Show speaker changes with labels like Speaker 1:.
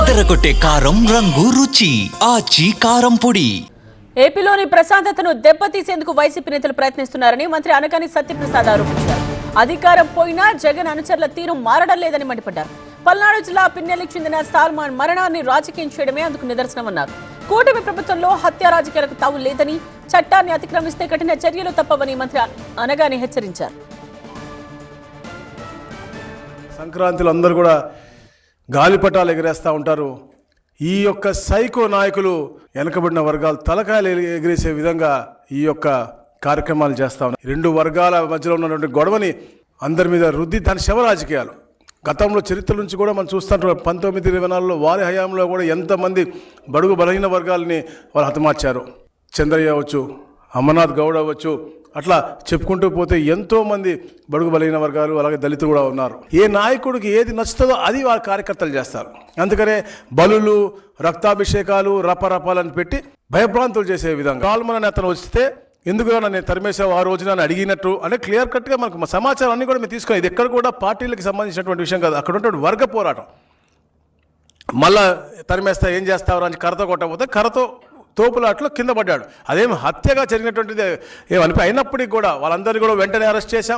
Speaker 1: అదరగొట్టే కారం రంగు రుచి ఆచి కారం పొడి.
Speaker 2: ఏపీలోని ప్రశాంతతను దెబ్బతీసేందుకు వైసీపీ నేతలు ప్రయత్నిస్తున్నారని మంత్రి అనగాని సత్యప్రసాద్ ఆరోపించారు. అధికారం పోయినా జగన్ అనుచరుల తీరు మారడం లేదని మండిపడ్డారు. పల్నాడు జిల్లా పిన్నెల్లికి చెందిన సాల్మాన్ మరణాన్ని రాజకీయం చేయడమే అందుకు నిదర్శనమన్నారు. కూటమి ప్రభుత్వంలో హత్య రాజకీయాలకు తావు లేదని చట్టాన్ని అతిక్రమిస్తే కఠిన చర్యలు తప్పవని మంత్రి అనగాని హెచ్చరించారు.
Speaker 3: సంక్రాంతిలో అందరూ కూడా గాలిపటాలు ఎగరేస్తూ ఉంటారు. ఈ యొక్క సైకో నాయకులు వెనకబడిన వర్గాలు తలకాయలు ఎగిరేసే విధంగా ఈ యొక్క కార్యక్రమాలు చేస్తా ఉన్నారు. రెండు వర్గాల మధ్యలో ఉన్నటువంటి గొడవని అందరి మీద రుద్ది దాని శవ రాజకీయాలు. గతంలో చరిత్ర నుంచి కూడా మనం చూస్తుంటాం పంతొమ్మిది ఇరవై నాలుగులో వారి హయాంలో కూడా ఎంతమంది బడుగు బలహీన వర్గాలని వాళ్ళు హతమార్చారు. చంద్రయ్య అవ్వచ్చు అమర్నాథ్ గౌడ్ అవ్వచ్చు అట్లా చెప్పుకుంటూ పోతే ఎంతోమంది బడుగు బలైన వర్గాలు అలాగే దళితులు కూడా ఉన్నారు. ఏ నాయకుడికి ఏది నచ్చుతుందో అది వారి కార్యకర్తలు చేస్తారు. అందుకనే బలులు రక్తాభిషేకాలు రపరపాలని పెట్టి భయభ్రాంతులు చేసే విధంగా. కాల్మన్ అతను వస్తే ఎందుకు నేను తరిమేశావు ఆ రోజున అని అడిగినట్టు అంటే క్లియర్ కట్గా మనకు సమాచారం అన్ని కూడా మేము తీసుకుని ఇది ఎక్కడ కూడా పార్టీలకు సంబంధించినటువంటి విషయం కాదు. అక్కడ ఉన్నటువంటి వర్గ పోరాటం. మళ్ళా తరిమేస్తా ఏం చేస్తావు అని కర్రతో కొట్టకపోతే కర్రతో తోపులాట్లో కింద పడ్డాడు. అదేమి హత్యగా జరిగినటువంటిది ఏమనిపి అయినప్పటికీ కూడా వాళ్ళందరినీ కూడా వెంటనే అరెస్ట్ చేశాం.